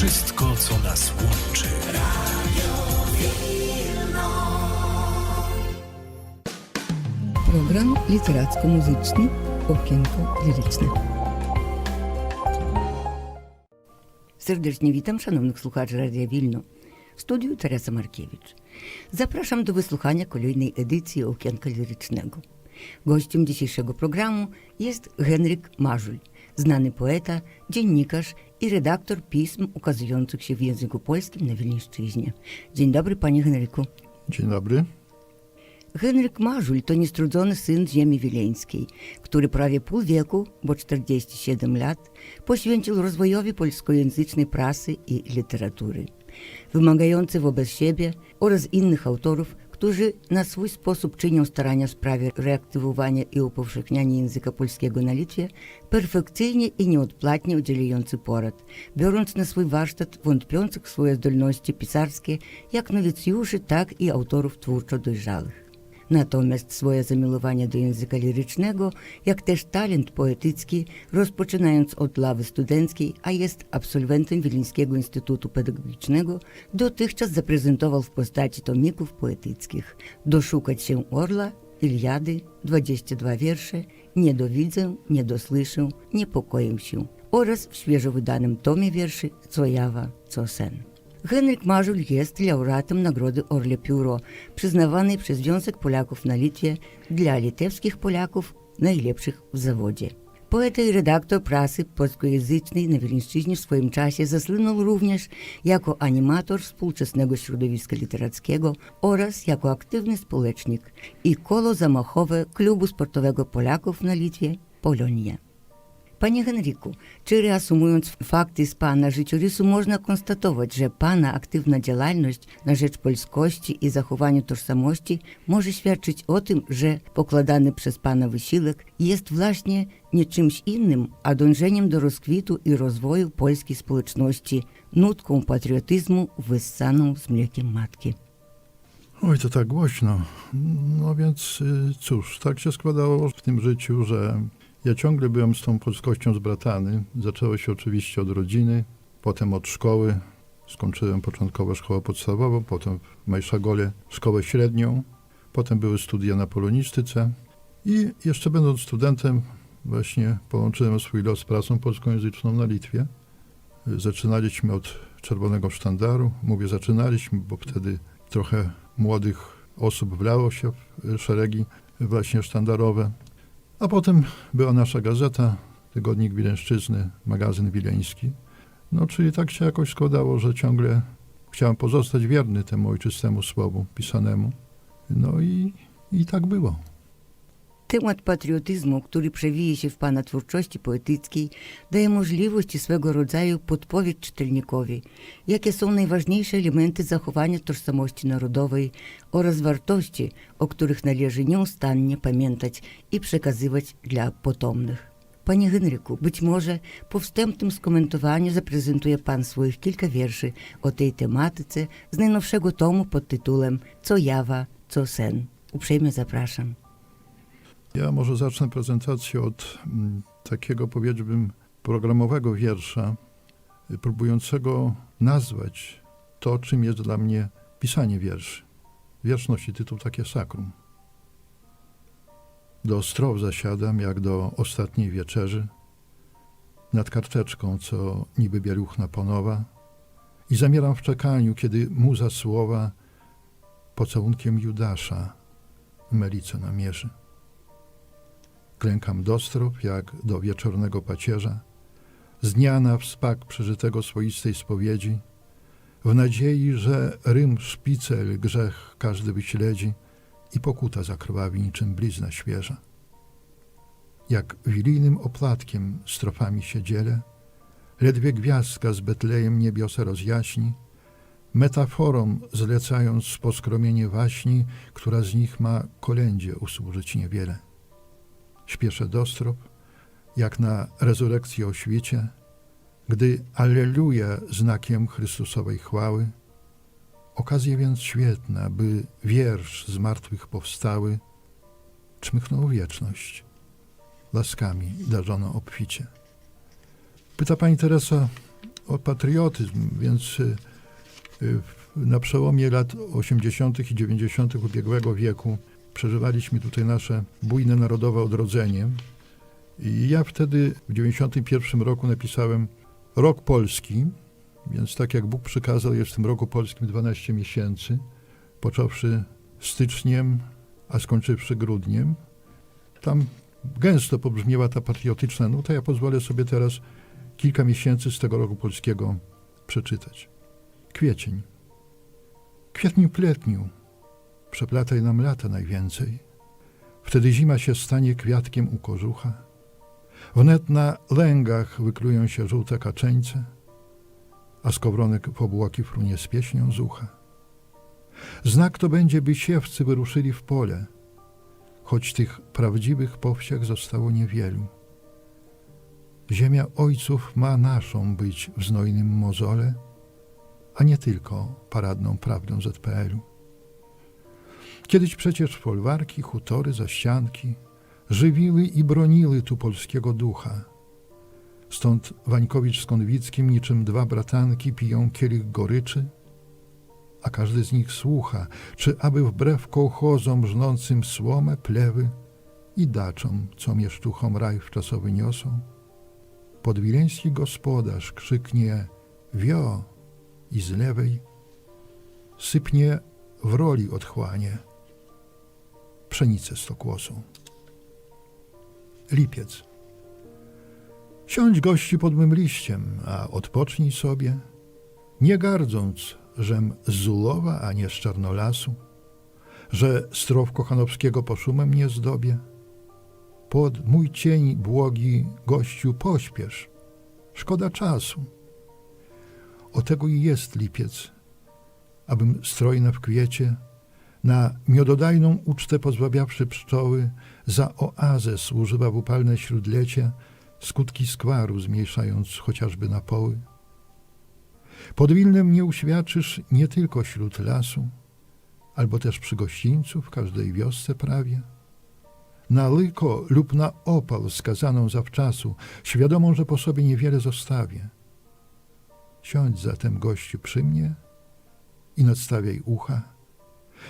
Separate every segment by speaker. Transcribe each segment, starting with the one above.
Speaker 1: Wszystko, co nas łączy.
Speaker 2: Program literacko-muzyczny Okienko Liryczne. Serdecznie witam szanownych słuchaczy Radia Wilno. W studiu Teresa Markiewicz. Zapraszam do wysłuchania kolejnej edycji Okienka Lirycznego. Gościem dzisiejszego programu jest Henryk Mażul, znany poeta, dziennikarz i redaktor pism ukazujących się w języku polskim na Wilniszczyźnie. Dzień dobry, panie Henryku.
Speaker 3: Dzień dobry.
Speaker 2: Henryk Mażul to niestrudzony syn ziemi wileńskiej, który prawie pół wieku, bo 47 lat, poświęcił rozwojowi polskojęzycznej prasy i literatury. Wymagający wobec siebie oraz innych autorów, którzy na swój sposób czynią starania w sprawie reaktywowania i upowszechniania języka polskiego na Litwie, perfekcyjnie i nieodpłatnie udzielający porad, biorąc na swój warsztat wątpiących swoje zdolności pisarskie, jak nowicjuszy, tak i autorów twórczo dojrzałych. Natomiast swoje zamiłowanie do języka lirycznego, jak też talent poetycki, rozpoczynając od lawy studenckiej, a jest absolwentem Wileńskiego Instytutu Pedagogicznego, dotychczas zaprezentował w postaci tomików poetyckich Doszukać się orla, Iliady, 22 wiersze, Nie dowidzę, nie dosłyszę, niepokoję się oraz w świeżo wydanym tomie wierszy Co jawa, co sen. Henryk Mażul jest laureatem Nagrody Orle Pióro, przyznawanej przez Związek Polaków na Litwie dla litewskich Polaków najlepszych w zawodzie. Poeta i redaktor prasy polskojęzycznej na Wileńszczyźnie w swoim czasie zasłynął również jako animator współczesnego środowiska literackiego oraz jako aktywny społecznik i kolo zamachowe klubu sportowego Polaków na Litwie Polonia. Panie Henryku, czy reasumując fakty z Pana życiorysu, można konstatować, że Pana aktywna działalność na rzecz polskości i zachowaniu tożsamości może świadczyć o tym, że pokładany przez Pana wysiłek jest właśnie nie czymś innym, a dążeniem do rozkwitu i rozwoju polskiej społeczności, nutką patriotyzmu wyssaną z mlekiem matki.
Speaker 3: Oj, to tak głośno. No więc y, cóż, tak się składało w tym życiu, że ja ciągle byłem z tą polskością zbratany. Zaczęło się oczywiście od rodziny, potem od szkoły. Skończyłem początkowo szkołę podstawową, potem w Majszagole szkołę średnią. Potem były studia na polonistyce. I jeszcze będąc studentem właśnie połączyłem swój los z pracą polskojęzyczną na Litwie. Zaczynaliśmy od Czerwonego Sztandaru. Mówię zaczynaliśmy, bo wtedy trochę młodych osób wlało się w szeregi właśnie sztandarowe. A potem była nasza gazeta, Tygodnik Wileńszczyzny, magazyn wileński. No, czyli tak się jakoś składało, że ciągle chciałem pozostać wierny temu ojczystemu słowu pisanemu. No i, i tak było.
Speaker 2: Temat patriotyzmu, który przewija się w Pana twórczości poetyckiej, daje możliwość i swego rodzaju podpowiedź czytelnikowi, jakie są najważniejsze elementy zachowania tożsamości narodowej oraz wartości, o których należy nieustannie pamiętać i przekazywać dla potomnych. Panie Henryku, być może po wstępnym skomentowaniu zaprezentuje Pan swoich kilka wierszy o tej tematyce z najnowszego tomu pod tytułem Co jawa, co sen. Uprzejmie zapraszam.
Speaker 3: Ja może zacznę prezentację od mm, takiego, powiedziałbym, programowego wiersza, y, próbującego nazwać to, czym jest dla mnie pisanie wierszy. Wiersz nosi tytuł takie sakrum. Do ostrow zasiadam, jak do ostatniej wieczerzy, nad karteczką, co niby bieruchna ponowa i zamieram w czekaniu, kiedy muza słowa pocałunkiem Judasza Melice namierzy. Klękam do strop, jak do wieczornego pacierza, z dnia na wspak przeżytego swoistej spowiedzi, w nadziei, że rym szpicel grzech każdy wyśledzi i pokuta zakrwawi niczym blizna świeża. Jak wilijnym oplatkiem strofami się dzielę, ledwie gwiazdka z Betlejem niebiosa rozjaśni, metaforą zlecając poskromienie waśni, która z nich ma kolędzie usłużyć niewiele śpieszę do strop, jak na rezurekcję o świecie, gdy Alleluja znakiem Chrystusowej chwały, okazja więc świetna, by wiersz z martwych powstały, czmychnął wieczność, laskami darzono obficie. Pyta pani Teresa o patriotyzm, więc y, y, na przełomie lat 80. i 90. ubiegłego wieku przeżywaliśmy tutaj nasze bujne narodowe odrodzenie. I ja wtedy w 91 roku napisałem Rok Polski, więc tak jak Bóg przykazał, jest w tym roku polskim 12 miesięcy, począwszy styczniem, a skończywszy grudniem. Tam gęsto pobrzmiewa ta patriotyczna nuta. Ja pozwolę sobie teraz kilka miesięcy z tego roku polskiego przeczytać. Kwiecień. Kwietniu pletniu, przeplataj nam lata najwięcej. Wtedy zima się stanie kwiatkiem u kożucha. Wnet na lęgach wyklują się żółte kaczeńce, a skowronek w obłoki frunie z pieśnią z ucha. Znak to będzie, by siewcy wyruszyli w pole, choć tych prawdziwych po wsiach zostało niewielu. Ziemia ojców ma naszą być w znojnym mozole, a nie tylko paradną prawdą ZPL-u. Kiedyś przecież folwarki, hutory, zaścianki żywiły i broniły tu polskiego ducha. Stąd Wańkowicz z Konwickim niczym dwa bratanki piją kielich goryczy, a każdy z nich słucha, czy aby wbrew kołchozom żnącym słomę, plewy i daczom, co mieszczuchom raj wczasowy niosą. Podwileński gospodarz krzyknie wio i z lewej sypnie w roli otchłanie pszenicę stokłosą. Lipiec. Siądź gości pod mym liściem, a odpocznij sobie, nie gardząc, żem z Zulowa, a nie z Czarnolasu, że strow Kochanowskiego poszumem nie zdobie. Pod mój cień błogi gościu pośpiesz, szkoda czasu. O tego i jest lipiec, abym strojna w kwiecie, na miododajną ucztę pozbawiawszy pszczoły, za oazę służyła w upalne śródlecie, skutki skwaru zmniejszając chociażby na poły. Pod Wilnem nie uświadczysz nie tylko wśród lasu, albo też przy gościńcu w każdej wiosce prawie. Na lyko lub na opal skazaną zawczasu, świadomą, że po sobie niewiele zostawię. Siądź zatem gościu przy mnie i nadstawiaj ucha,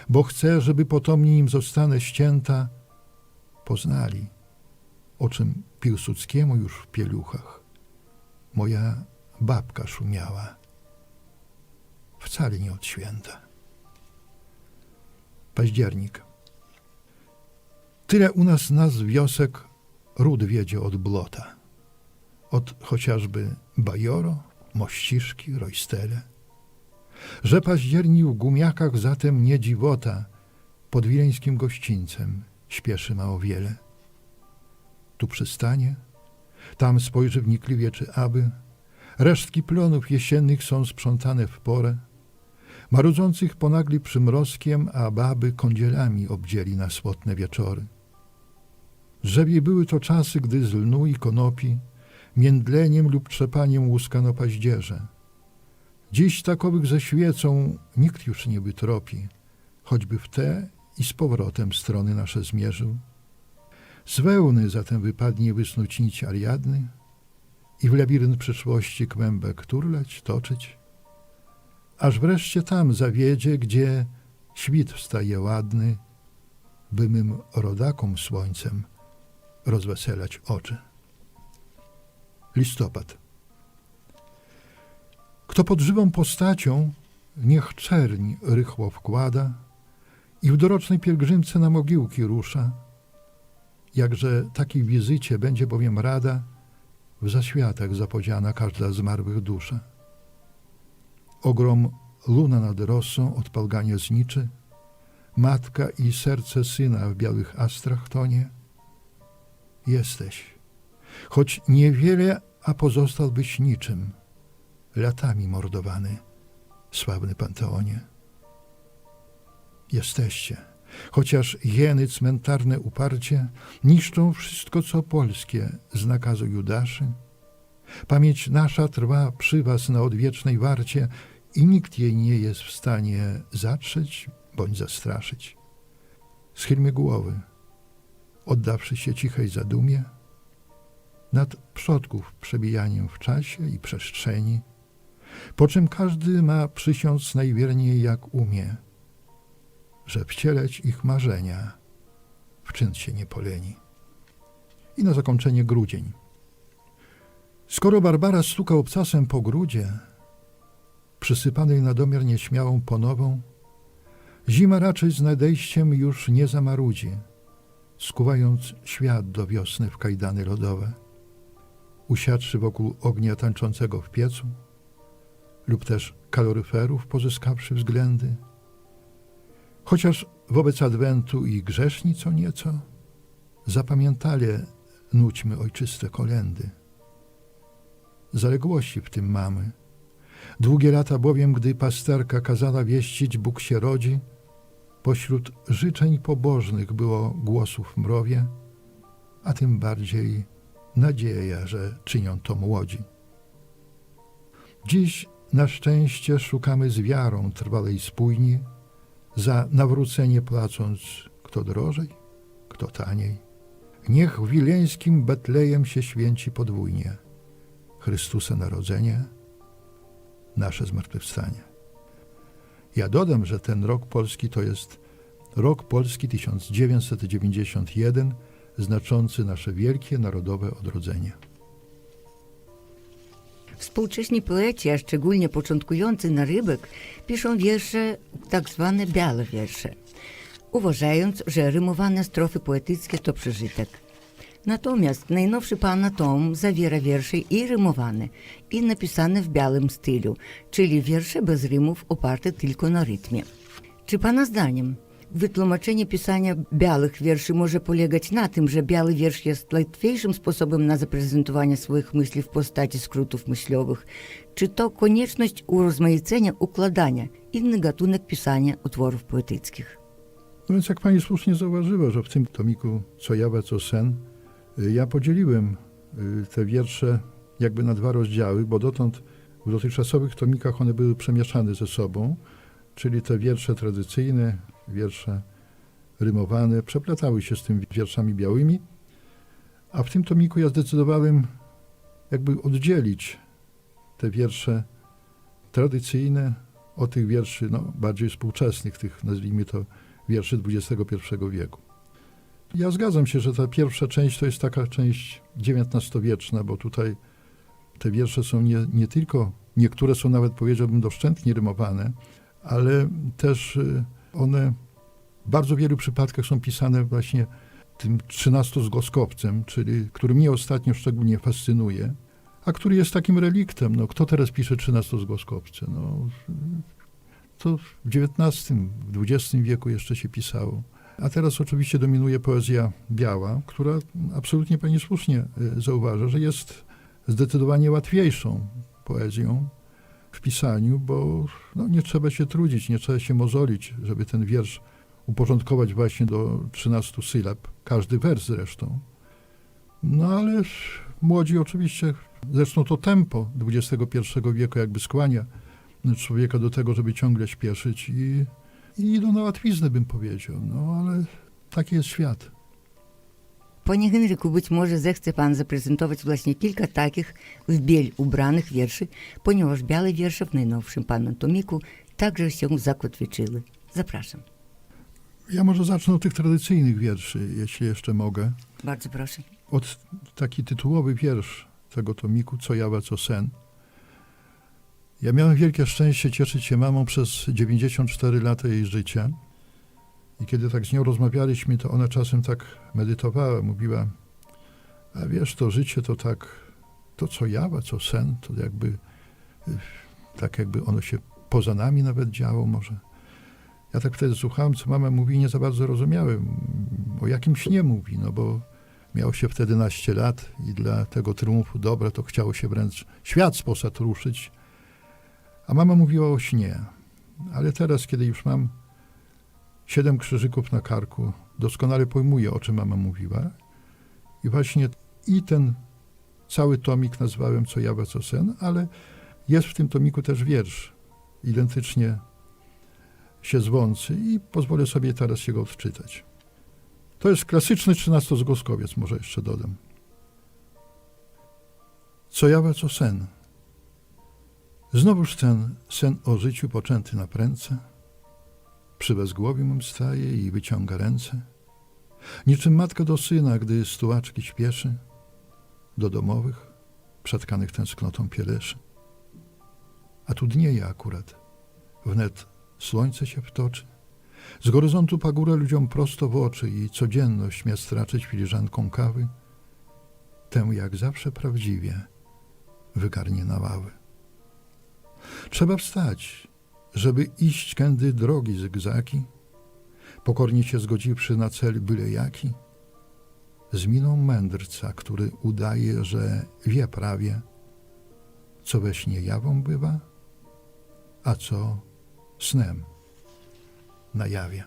Speaker 3: bo chcę, żeby potomni im zostanę ścięta, poznali, o czym Piłsudskiemu już w pieluchach moja babka szumiała, wcale nie od święta. Październik. Tyle u nas nazw wiosek ród wiedzie od Blota. Od chociażby Bajoro, Mościszki, Rojstele. Że październik w gumiakach zatem nie dziwota, pod wileńskim gościńcem śpieszy ma o wiele. Tu przystanie, tam spojrzy wnikliwie czy aby, resztki plonów jesiennych są sprzątane w porę, marudzących ponagli przymrozkiem, a baby kądzielami obdzieli na słotne wieczory. Drzewie były to czasy, gdy z lnu i konopi międleniem lub trzepaniem łuskano paździerze. Dziś takowych ze świecą nikt już nie wytropi, choćby w te i z powrotem strony nasze zmierzył. Z wełny zatem wypadnie wysnuć nić Ariadny i w labirynt przyszłości kłębek turlać, toczyć, aż wreszcie tam zawiedzie, gdzie świt wstaje ładny, by mym rodakom słońcem rozweselać oczy. Listopad. Kto pod żywą postacią, niech czerń rychło wkłada i w dorocznej pielgrzymce na mogiłki rusza. Jakże takiej wizycie będzie bowiem rada w zaświatach zapodziana każda zmarłych dusza. Ogrom luna nad rosą odpalganie zniczy, matka i serce syna w białych astrach tonie. Jesteś, choć niewiele, a pozostałbyś niczym, latami mordowany, sławny Panteonie. Jesteście, chociaż jeny cmentarne uparcie niszczą wszystko, co polskie z nakazu Judaszy. Pamięć nasza trwa przy was na odwiecznej warcie i nikt jej nie jest w stanie zatrzeć bądź zastraszyć. Schylmy głowy, oddawszy się cichej zadumie, nad przodków przebijaniem w czasie i przestrzeni, Po czym każdy ma przysiąc najwierniej jak umie, że wcieleć ich marzenia w czyn się nie poleni. I na zakończenie grudzień. Skoro Barbara stuka obcasem po grudzie, przysypanej na domiar nieśmiałą ponową, zima raczej z nadejściem już nie zamarudzi, skuwając świat do wiosny w kajdany lodowe, usiadłszy wokół ognia tańczącego w piecu, lub też kaloryferów pozyskawszy względy, chociaż wobec Adwentu i grzeszni co nieco, zapamiętale nućmy ojczyste kolendy. Zaległości w tym mamy. Długie lata bowiem, gdy pasterka kazała wieścić Bóg się rodzi, pośród życzeń pobożnych było głosów mrowie, a tym bardziej nadzieja, że czynią to młodzi. Dziś na szczęście szukamy z wiarą trwalej spójni, za nawrócenie płacąc kto drożej, kto taniej. Niech wileńskim Betlejem się święci podwójnie. Chrystusa narodzenie, nasze zmartwychwstanie. Ja dodam, że ten rok polski to jest rok polski 1991, znaczący nasze wielkie narodowe odrodzenie.
Speaker 2: Współcześni poeci, a szczególnie początkujący narybek, piszą wiersze, tak zwane białe wiersze, uważając, że rymowane strofy poetyckie to przeżytek. Natomiast najnowszy Pana Tom zawiera wiersze i rymowane, i napisane w białym stylu, czyli wiersze bez rymów oparte tylko na rytmie. Czy Pana zdaniem wytłumaczenie pisania białych wierszy może polegać na tym, że biały wiersz jest łatwiejszym sposobem na zaprezentowanie swoich myśli w postaci skrótów myślowych, czy to konieczność urozmaicenia, układania, inny gatunek pisania utworów poetyckich?
Speaker 3: No więc jak pani słusznie zauważyła, że w tym tomiku Co jawa, co sen, y, ja podzieliłem y, te wiersze jakby na dwa rozdziały, bo dotąd w dotychczasowych tomikach one były przemieszane ze sobą, czyli te wiersze tradycyjne, wiersze rymowane, przeplatały się z tymi wierszami białymi, a w tym tomiku ja zdecydowałem jakby oddzielić te wiersze tradycyjne od tych wierszy no, bardziej współczesnych, tych nazwijmy to wierszy XXI wieku. Ja zgadzam się, że ta pierwsza część to jest taka część XIX-wieczna, bo tutaj te wiersze są nie, nie tylko, niektóre są nawet powiedziałbym doszczętnie rymowane, ale też y, one w bardzo wielu przypadkach są pisane właśnie tym trzynastozgłoskowcem, czyli który mnie ostatnio szczególnie fascynuje, a który jest takim reliktem. No, kto teraz pisze trzynastozgłoskowce? No, to w XIX, w XX wieku jeszcze się pisało. A teraz oczywiście dominuje poezja biała, która absolutnie pani słusznie y, zauważa, że jest zdecydowanie łatwiejszą poezją w pisaniu, bo no, nie trzeba się trudzić, nie trzeba się mozolić, żeby ten wiersz uporządkować właśnie do 13 sylab, każdy wers zresztą. No ale młodzi oczywiście, zresztą to tempo XXI wieku jakby skłania człowieka do tego, żeby ciągle śpieszyć i, i idą na łatwiznę, bym powiedział. No ale taki jest świat.
Speaker 2: Panie Henryku, być może zechce Pan zaprezentować właśnie kilka takich w biel ubranych wierszy, ponieważ białe wiersze w najnowszym Pana tomiku także się zakotwiczyły. Zapraszam.
Speaker 3: Ja może zacznę od tych tradycyjnych wierszy, jeśli jeszcze mogę.
Speaker 2: Bardzo proszę.
Speaker 3: Od taki tytułowy wiersz tego tomiku, Co jawa, co sen. Ja miałem wielkie szczęście cieszyć się mamą przez 94 lata jej życia. I kiedy tak z nią rozmawialiśmy, to ona czasem tak medytowała, mówiła, a wiesz, to życie to tak, to co jawa, co sen, to jakby, y, tak jakby ono się poza nami nawet działo może. Ja tak wtedy słuchałem, co mama mówi, nie za bardzo rozumiałem, o jakim śnie mówi, no bo miał się wtedy naście lat i dla tego triumfu dobra to chciało się wręcz świat z posad ruszyć. A mama mówiła o śnie. Ale teraz, kiedy już mam siedem krzyżyków na karku, doskonale pojmuję, o czym mama mówiła. I właśnie i ten cały tomik nazwałem Co jawa, co sen, ale jest w tym tomiku też wiersz, identycznie się zwący i pozwolę sobie teraz się go odczytać. To jest klasyczny trzynastozgłoskowiec, może jeszcze dodam. Co jawa, co sen. Znowuż ten sen o życiu poczęty na prędce, przy bezgłowiu mym staje i wyciąga ręce, niczym matka do syna, gdy z tułaczki śpieszy, do domowych, przetkanych tęsknotą pieleszy. A tu dnieje akurat, wnet słońce się wtoczy, z horyzontu pagórę ludziom prosto w oczy i codzienność miast straczyć filiżanką kawy, tę jak zawsze prawdziwie wygarnie na ławy. Trzeba wstać, żeby iść kędy drogi zygzaki, pokornie się zgodziwszy na cel byle jaki, z miną mędrca, który udaje, że wie prawie, co we śnie jawą bywa, a co snem na jawie.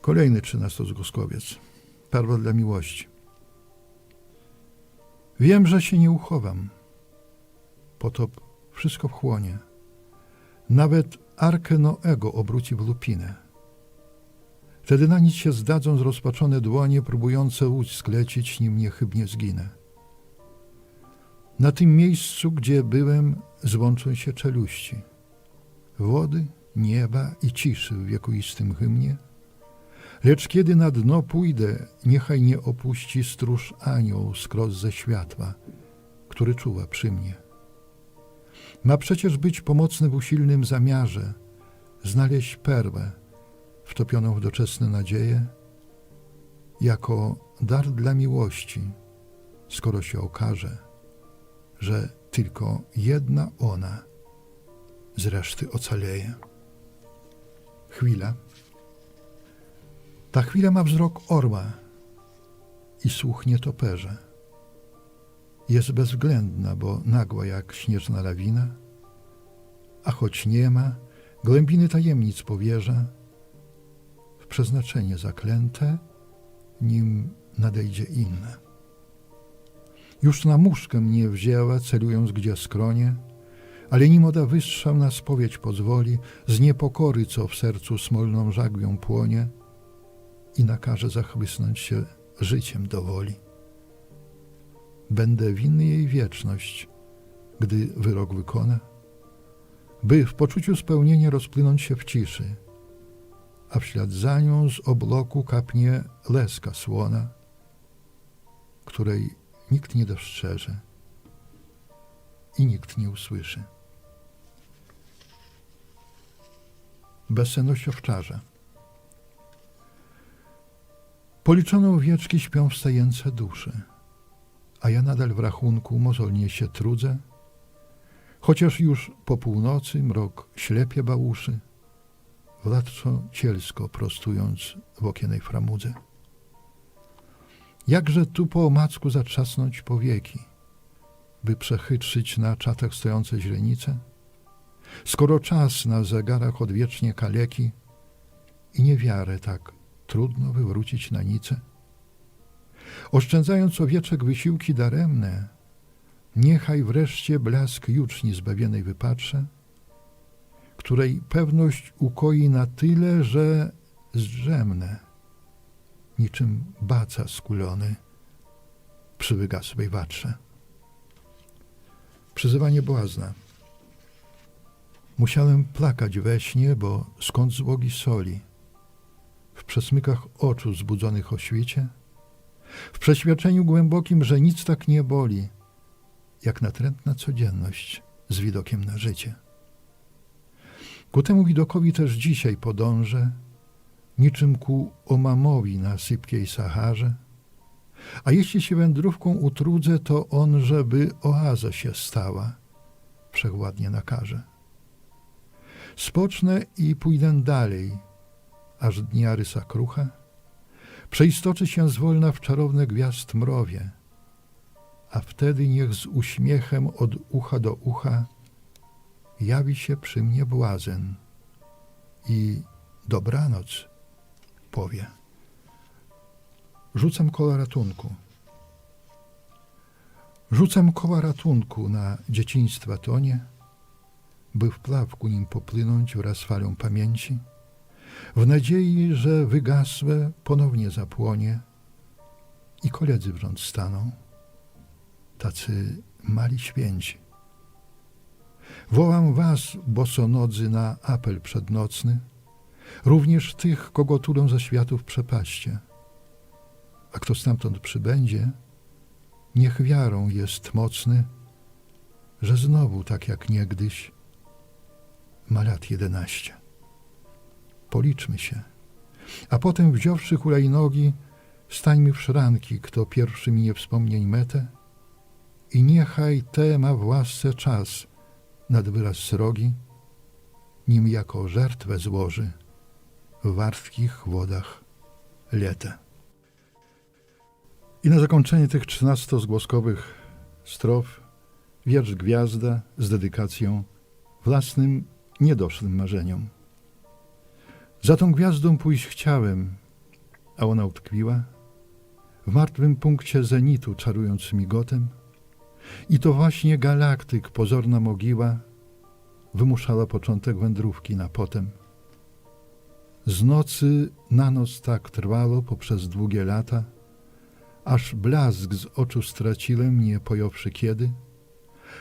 Speaker 3: Kolejny trzynastozgłoskowiec. Parwa dla miłości. Wiem, że się nie uchowam. Potop wszystko wchłonie. Nawet arkę Noego obróci w lupinę. Wtedy na nic się zdadzą zrozpaczone dłonie, próbujące łódź sklecić, nim niechybnie zginę. Na tym miejscu, gdzie byłem, złączą się czeluści. Wody, nieba i ciszy w wiekuistym hymnie. Lecz kiedy na dno pójdę, niechaj nie opuści stróż anioł skroz ze światła, który czuwa przy mnie. Ma przecież być pomocny w usilnym zamiarze, znaleźć perłę, wtopioną w doczesne nadzieje, jako dar dla miłości, skoro się okaże, że tylko jedna ona z reszty ocaleje. Chwila. Ta chwila ma wzrok orła i słuch nietoperza. Jest bezwzględna, bo nagła jak śnieżna lawina, a choć nie ma, głębiny tajemnic powierza, w przeznaczenie zaklęte, nim nadejdzie inne. Już na muszkę mnie wzięła, celując gdzie skronie, ale nim oda wystrzał na spowiedź pozwoli, z niepokory, co w sercu smolną żagwią płonie, i nakaże zachłysnąć się życiem do woli. Będę winny jej wieczność, gdy wyrok wykona, by w poczuciu spełnienia rozpłynąć się w ciszy, a w ślad za nią z obloku kapnie leska słona, której nikt nie dostrzeże i nikt nie usłyszy. Bezsenność owczarza. Policzono owieczki śpią wstające dusze, a ja nadal w rachunku mozolnie się trudzę, chociaż już po północy mrok ślepie bałuszy, władco cielsko prostując w okienej framudze. Jakże tu po omacku zatrzasnąć powieki, by przechytrzyć na czatach stojące źrenice? Skoro czas na zegarach odwiecznie kaleki i niewiarę tak trudno wywrócić na nicę? Oszczędzając owieczek wysiłki daremne, niechaj wreszcie blask juczni zbawionej wypatrzę, której pewność ukoi na tyle, że zdrzemnę, niczym baca skulony przy wygasłej watrze. Przyzywanie błazna. Musiałem plakać we śnie, bo skąd złogi soli? W przesmykach oczu zbudzonych o świecie, w przeświadczeniu głębokim, że nic tak nie boli, jak natrętna codzienność z widokiem na życie. Ku temu widokowi też dzisiaj podążę, niczym ku omamowi na sypkiej Saharze, a jeśli się wędrówką utrudzę, to on, żeby oaza się stała, wszechładnie nakaże. Spocznę i pójdę dalej, aż dnia rysa krucha przeistoczy się zwolna w czarowne gwiazd mrowie, a wtedy niech z uśmiechem od ucha do ucha jawi się przy mnie błazen i dobranoc powie. Rzucam koła ratunku. Rzucam koła ratunku na dzieciństwa tonie, by w plawku nim popłynąć wraz z falą pamięci, w nadziei, że wygasłe ponownie zapłonie i koledzy w rząd staną, tacy mali święci. Wołam was, bosonodzy, na apel przednocny, również tych, kogo tulą ze światów przepaście. A kto stamtąd przybędzie, niech wiarą jest mocny, że znowu, tak jak niegdyś, ma lat jedenaście. Policzmy się, a potem wziąwszy hulajnogi, stańmy w szranki, kto pierwszy minie wspomnień metę i niechaj te ma w łasce czas nad wyraz srogi, nim jako żertwę złoży w wartkich wodach letę. I na zakończenie tych trzynastozgłoskowych strof wiersz Gwiazda z dedykacją własnym niedoszłym marzeniom. Za tą gwiazdą pójść chciałem, a ona utkwiła. W martwym punkcie zenitu czarując migotem. I to właśnie galaktyk, pozorna mogiła, wymuszała początek wędrówki na potem. Z nocy na noc tak trwało poprzez długie lata, aż blask z oczu straciłem, nie pojąwszy kiedy,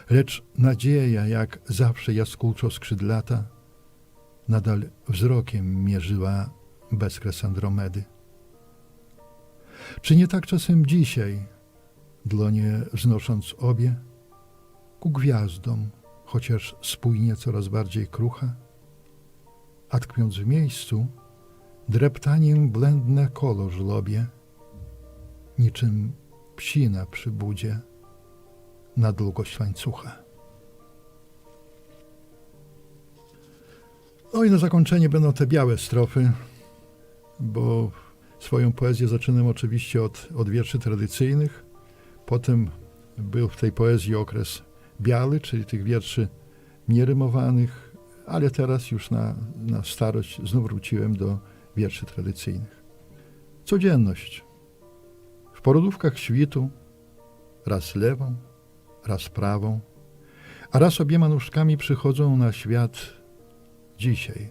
Speaker 3: lecz nadzieja, jak zawsze jaskółczo skrzydlata, nadal wzrokiem mierzyła bezkres Andromedy. Czy nie tak czasem dzisiaj, dłonie wznosząc obie, ku gwiazdom, chociaż spójnie coraz bardziej krucha, a tkwiąc w miejscu, dreptaniem blędne kolo żlobie, niczym psina przy budzie na długość łańcucha. No i na zakończenie będą te białe strofy, bo swoją poezję zaczynam oczywiście od, od wierszy tradycyjnych. Potem był w tej poezji okres biały, czyli tych wierszy nierymowanych, ale teraz już na, na starość znów wróciłem do wierszy tradycyjnych. Codzienność. W porodówkach świtu raz lewą, raz prawą, a raz obiema nóżkami przychodzą na świat dzisiaj.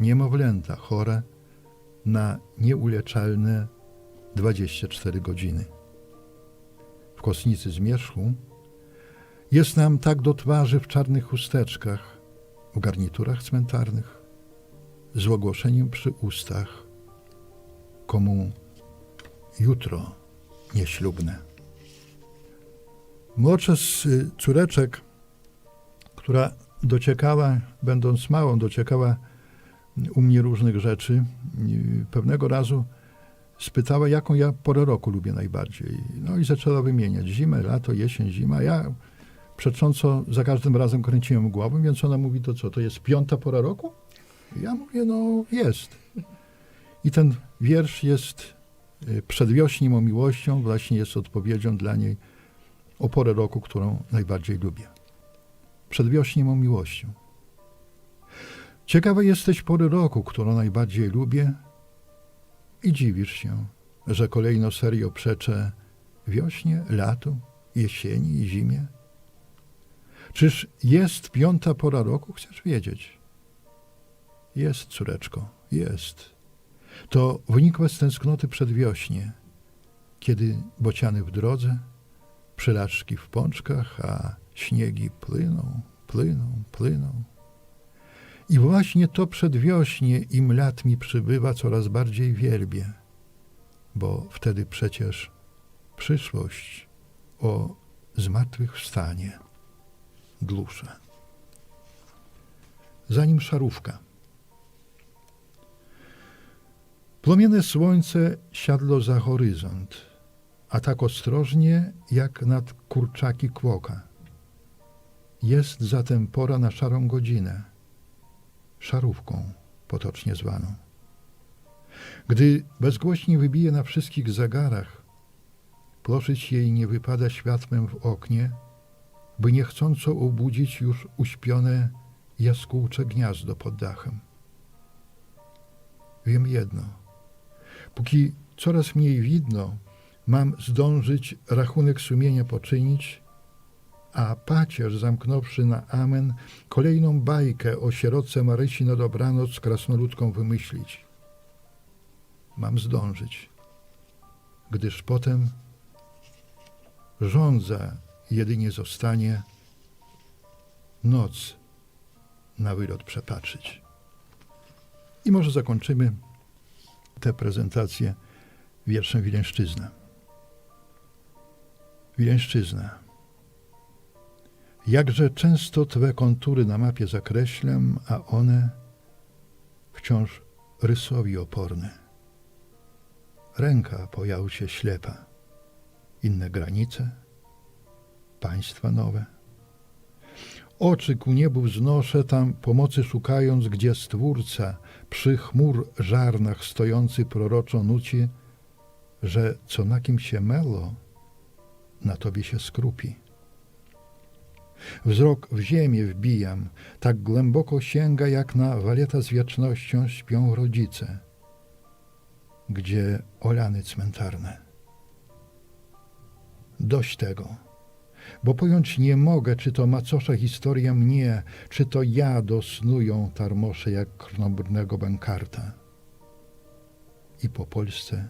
Speaker 3: Niemowlęta chore na nieuleczalne 24 godziny. W kosnicy zmierzchu jest nam tak do twarzy w czarnych chusteczkach, w garniturach cmentarnych, z ogłoszeniem przy ustach, komu jutro nieślubne. Młodsza z córeczek, która dociekała, będąc małą, dociekała u mnie różnych rzeczy, pewnego razu spytała, jaką ja porę roku lubię najbardziej. No i zaczęła wymieniać zimę, lato, jesień, zima. Ja przecząco za każdym razem kręciłem głową, więc ona mówi, to co, to jest piąta pora roku? Ja mówię, no jest. I ten wiersz jest y, przedwiośnią miłością, właśnie jest odpowiedzią dla niej o porę roku, którą najbardziej lubię. Przedwiośnią miłością. Ciekawa jesteś pory roku, którą najbardziej lubię i dziwisz się, że kolejno serio przeczę wiośnie, latu, jesieni i zimie. Czyż jest piąta pora roku? Chcesz wiedzieć? Jest, córeczko, jest. To wynikłe z tęsknoty przedwiośnie, kiedy bociany w drodze, przylaczki w pączkach, a śniegi płyną, płyną, płyną. I właśnie to przedwiośnie im lat mi przybywa coraz bardziej wielbie, bo wtedy przecież przyszłość o zmartwychwstanie dłuższe. Zanim szarówka. Płomienne słońce siadło za horyzont, a tak ostrożnie jak nad kurczaki kłoka. Jest zatem pora na szarą godzinę, szarówką potocznie zwaną. Gdy bezgłośnie wybije na wszystkich zegarach, ploszyć jej nie wypada światłem w oknie, by niechcąco obudzić już uśpione jaskółcze gniazdo pod dachem. Wiem jedno. Póki coraz mniej widno, mam zdążyć rachunek sumienia poczynić, a pacierz zamknąwszy na amen, kolejną bajkę o sierotce Marysi na dobranoc z krasnoludką wymyślić. Mam zdążyć, gdyż potem żądza jedynie zostanie noc na wylot przepatrzyć. I może zakończymy tę prezentację wierszem Wileńszczyzna. Wileńszczyzna. Jakże często Twe kontury na mapie zakreślam, a one wciąż rysowi oporne. Ręka po jałcie ślepa, inne granice, państwa nowe. Oczy ku niebu wznoszę, tam pomocy szukając, gdzie Stwórca przy chmur żarnach stojący proroczo nuci, że co na kim się melo, na tobie się skrupi. Wzrok w ziemię wbijam, tak głęboko sięga, jak na waleta z wiecznością śpią rodzice, gdzie olany cmentarne. Dość tego, bo pojąć nie mogę, czy to macosza historia mnie, czy to ja dosnują tarmosze jak krnobrnego bankarta. I po Polsce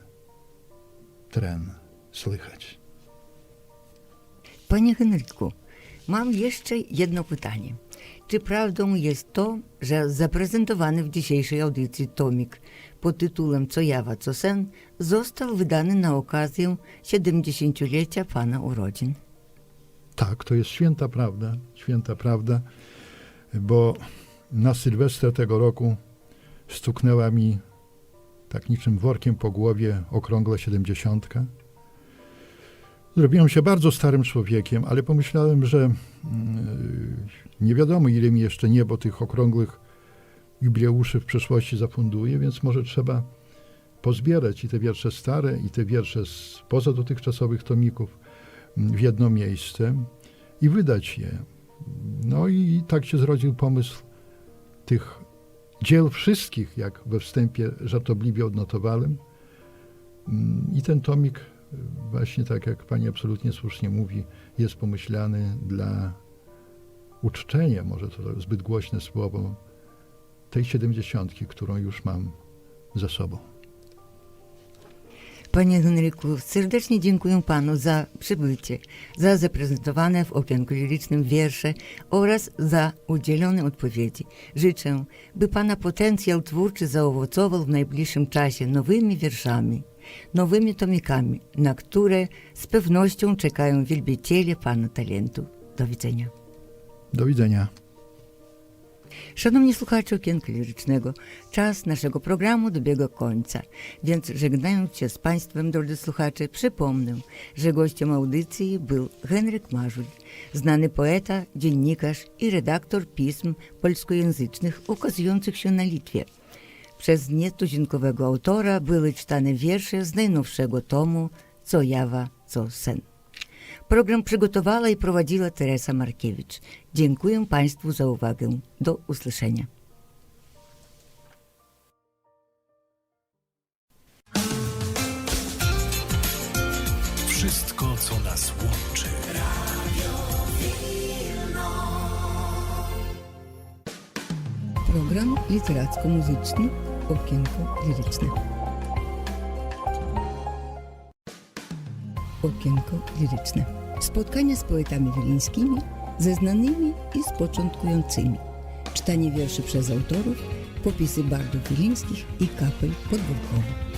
Speaker 3: tren słychać.
Speaker 2: Panie Henryku, mam jeszcze jedno pytanie. Czy prawdą jest to, że zaprezentowany w dzisiejszej audycji tomik pod tytułem Co Jawa, co sen został wydany na okazję 70-lecia Pana urodzin?
Speaker 3: Tak, to jest święta prawda, święta prawda, bo na Sylwestrę tego roku stuknęła mi tak niczym workiem po głowie okrągła siedemdziesiątka. Zrobiłem się bardzo starym człowiekiem, ale pomyślałem, że mm, nie wiadomo, ile mi jeszcze niebo tych okrągłych jubileuszy w przeszłości zafunduje, więc może trzeba pozbierać i te wiersze stare, i te wiersze spoza dotychczasowych tomików w jedno miejsce i wydać je. No i tak się zrodził pomysł tych dzieł wszystkich, jak we wstępie żartobliwie odnotowałem. I ten tomik, właśnie tak jak pani absolutnie słusznie mówi, jest pomyślany dla uczczenia, może to zbyt głośne słowo, tej siedemdziesiątki, którą już mam za sobą.
Speaker 2: Panie Henryku, serdecznie dziękuję Panu za przybycie, za zaprezentowane w okienku lirycznym wiersze oraz za udzielone odpowiedzi. Życzę, by Pana potencjał twórczy zaowocował w najbliższym czasie nowymi wierszami, nowymi tomikami, na które z pewnością czekają wielbiciele Pana talentu. Do widzenia.
Speaker 3: Do widzenia.
Speaker 2: Szanowni słuchacze Okienka Lirycznego, czas naszego programu dobiega końca, więc żegnając się z Państwem, drodzy słuchacze, przypomnę, że gościem audycji był Henryk Mażul, znany poeta, dziennikarz i redaktor pism polskojęzycznych ukazujących się na Litwie. Przez nietuzinkowego autora były czytane wiersze z najnowszego tomu Co jawa, co sen. Program przygotowała i prowadziła Teresa Markiewicz. Dziękuję Państwu za uwagę. Do usłyszenia.
Speaker 1: Wszystko, co nas łączy.
Speaker 2: Program literacko-muzyczny Okienko Liryczne. Okienko Liryczne. Spotkania z poetami wileńskimi, ze znanymi i z początkującymi. Czytanie wierszy przez autorów, popisy bardów wileńskich i kapel podwórkowych.